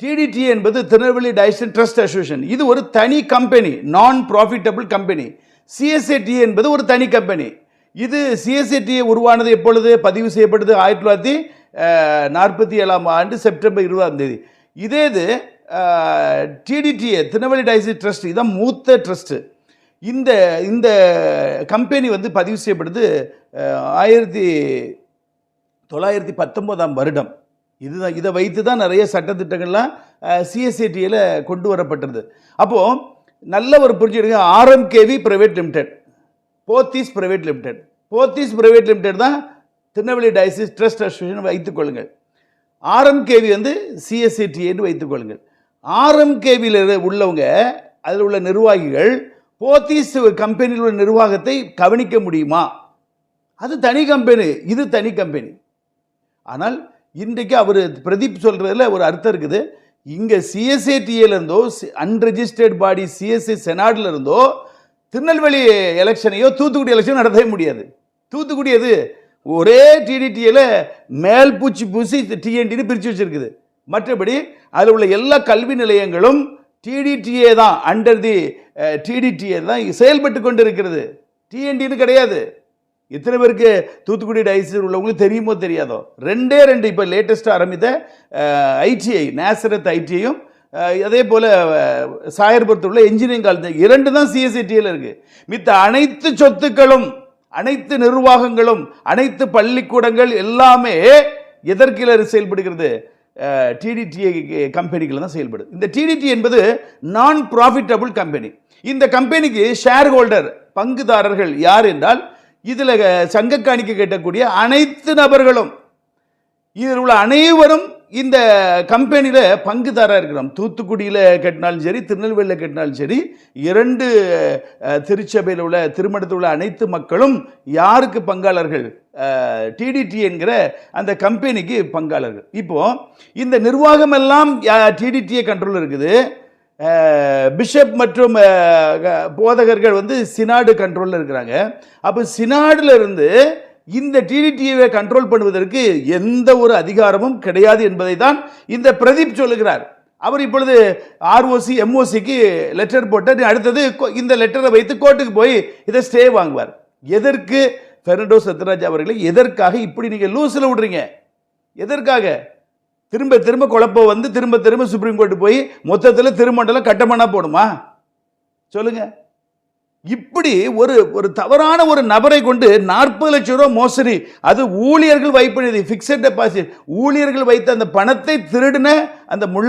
TTD என்பது Tirunelveli Tyson trust association இது ஒரு தனி கம்பெனி நான் ப்ராஃபிட்டபிள் கம்பெனி சிஎஸ்ஏடி என்பது ஒரு தனி கம்பெனி இது சிஎஸ்ஏடி உருவானது எப்பொழுது? பதிவு செய்யப்பட்டது ஆயிரத்தி தொள்ளாயிரத்தி நாற்பத்தி ஏழாம் ஆண்டு செப்டம்பர் இருபதாம் தேதி. இதே இது டிடிடிஏ திருநெல்வேலி டைசன் ட்ரஸ்ட் இதுதான் மூத்த ட்ரஸ்ட்டு இந்த இந்த கம்பெனி வந்து பதிவு செய்யப்படுது ஆயிரத்தி தொள்ளாயிரத்தி பத்தொம்போதாம் வருடம். இதுதான் இதை வைத்து தான் நிறைய சட்டத்திட்டங்கள்லாம் சிஎஸ்சிடியில் கொண்டு வரப்பட்டது அப்போது நல்ல ஒரு புரிஞ்சுடுங்க RMKV private limited Pothys private limited Pothys private limited தான் திருநெல்வேலி டயசிஸ் ட்ரஸ்ட் அசோசியேஷன் வைத்துக்கொள்ளுங்கள் ஆர்எம்கேவி வந்து சிஎஸ்சிடிஏன்னு வைத்துக்கொள்ளுங்கள் ஆர்எம்கேவியில் உள்ளவங்க அதில் உள்ள நிர்வாகிகள் போத்தீஸ் கம்பெனியில் உள்ள நிர்வாகத்தை கவனிக்க முடியுமா? அது தனி கம்பெனி இது தனி கம்பெனி ஆனால் இன்றைக்கு அவர் பிரதீப் சொல்கிறதுல ஒரு அர்த்தம் இருக்குது. இங்கே சிஎஸ்ஏடிஏலேருந்தோ அன்ரெஜிஸ்டர்ட் பாடி சிஎஸ்ஏ செனாட்ல இருந்தோ திருநெல்வேலி எலெக்ஷனையோ தூத்துக்குடி எலெக்ஷன் நடத்தவே முடியாது. தூத்துக்குடி அது ஒரே டிடிடியில் மேல் பூச்சி பூசி டிஎன்டின்னு பிரித்து வச்சுருக்குது. மற்றபடி அதில் உள்ள எல்லா கல்வி நிலையங்களும் டிடிடிஏ தான் அண்டர் தி டிடிடிஏ தான் செயல்பட்டு கொண்டு இருக்கிறது டிஎன்டின்னு கிடையாது. எத்தனை பேருக்கு தூத்துக்குடி டைசர் உள்ளவங்களுக்கு தெரியுமோ தெரியாதோ? ரெண்டே ரெண்டு இப்போ லேட்டஸ்ட்டாக ஆரம்பித்த ஐடிஐ நேசரத் ஐடிஐயும் அதே போல் சாயர்புரத்தில் உள்ள இன்ஜினியரிங் காலேஜ் இரண்டு தான் சிஎஸ்சிடியில் இருக்குது மித்த அனைத்து சொத்துக்களும் அனைத்து நிர்வாகங்களும் அனைத்து பள்ளிக்கூடங்கள் எல்லாமே எதற்கில செயல்படுகிறது? டிடிடிஏ கம்பெனிகள் தான் செயல்படுது. இந்த டிடிடி என்பது நான் ப்ராஃபிட்டபுள் கம்பெனி இந்த கம்பெனிக்கு ஷேர் ஹோல்டர் பங்குதாரர்கள் யார் என்றால் இதில் சங்க காணிக்கை அனைத்து நபர்களும் இதில் உள்ள அனைவரும் இந்த கம்பெனியில் பங்குதாராக இருக்கிறோம். தூத்துக்குடியில் கட்டினாலும் சரி திருநெல்வேலியில் கட்டினாலும் சரி இரண்டு திருச்சபையில் உள்ள திருமணத்தில் உள்ள அனைத்து மக்களும் யாருக்கு பங்காளர்கள்? டிடிடி என்கிற அந்த கம்பெனிக்கு பங்காளர்கள். இப்போது இந்த நிர்வாகம் எல்லாம் டிடிடிஏ கண்ட்ரோல் இருக்குது. பிஷப் மற்றும் போதகர்கள் வந்து சினாடு கண்ட்ரோலில் இருக்கிறாங்க. அப்போ சினாடில் இருந்து இந்த டிடிடியை கண்ட்ரோல் பண்ணுவதற்கு எந்த ஒரு அதிகாரமும் கிடையாது என்பதை தான் இந்த பிரதீப் சொல்லுகிறார். அவர் இப்பொழுது ஆர்ஓசி எம்ஓசிக்கு லெட்டர் போட்டு அடுத்தது இந்த லெட்டரை வைத்து கோர்ட்டுக்கு போய் இதை ஸ்டே வாங்குவார். எதற்கு? பெர்னடோ சத்யராஜ் அவர்களை எதற்காக இப்படி நீங்கள் லூஸில் விடுறீங்க? எதற்காக? திரும்ப திரும்ப குழப்பம் வந்து திரும்ப திரும்ப சுப்ரீம் கோர்ட்டு போய் மொத்தத்தில் திருமண்டலம் கட்டமனா போடுமா? சொல்லுங்க. இப்படி ஒரு ஒரு தவறான ஒரு நபரை கொண்டு நாற்பது லட்சம் ரூபாய் மோசடி அது ஊழியர்கள் வைப்பு நிதி ஃபிக்ஸட் டெபாசிட் ஊழியர்கள் வைத்த அந்த பணத்தை திருடின அந்த முள்